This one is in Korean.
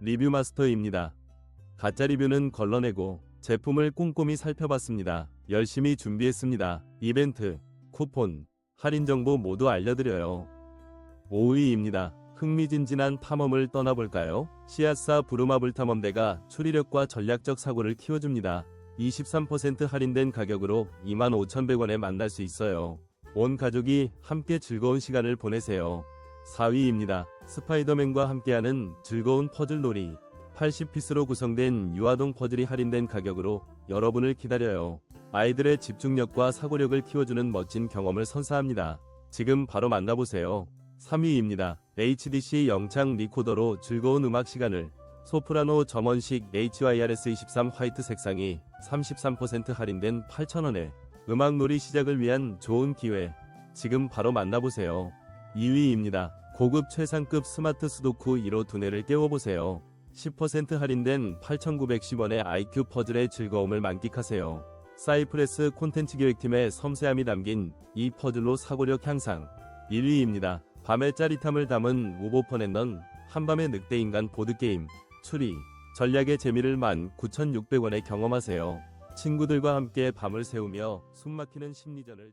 리뷰 마스터입니다. 가짜 리뷰는 걸러내고 제품을 꼼꼼히 살펴봤습니다. 열심히 준비했습니다. 이벤트, 쿠폰, 할인 정보 모두 알려드려요. 5위입니다. 흥미진진한 탐험을 떠나볼까요? 시아사 부루마블 탐험대가 추리력과 전략적 사고를 키워줍니다. 23% 할인된 가격으로 25,100원에 만날 수 있어요. 온 가족이 함께 즐거운 시간을 보내세요. 4위입니다. 스파이더맨과 함께하는 즐거운 퍼즐놀이. 80피스로 구성된 유아동 퍼즐이 할인된 가격으로 여러분을 기다려요. 아이들의 집중력과 사고력을 키워주는 멋진 경험을 선사합니다. 지금 바로 만나보세요. 3위입니다. HDC 영창 리코더로 즐거운 음악 시간을 소프라노 점원식 HYRS23 화이트 색상이 33% 할인된 8,000원에 음악놀이 시작을 위한 좋은 기회. 지금 바로 만나보세요. 2위입니다. 고급 최상급 스마트 수도쿠 1호 두뇌를 깨워보세요. 10% 할인된 8,910원의 IQ 퍼즐의 즐거움을 만끽하세요. 사이프레스 콘텐츠 기획팀의 섬세함이 담긴 이 퍼즐로 사고력 향상. 1위입니다. 밤의 짜릿함을 담은 우보펀앤넌 한밤의 늑대인간 보드게임 추리 전략의 재미를 19,600원에 경험하세요. 친구들과 함께 밤을 새우며 숨막히는 심리전을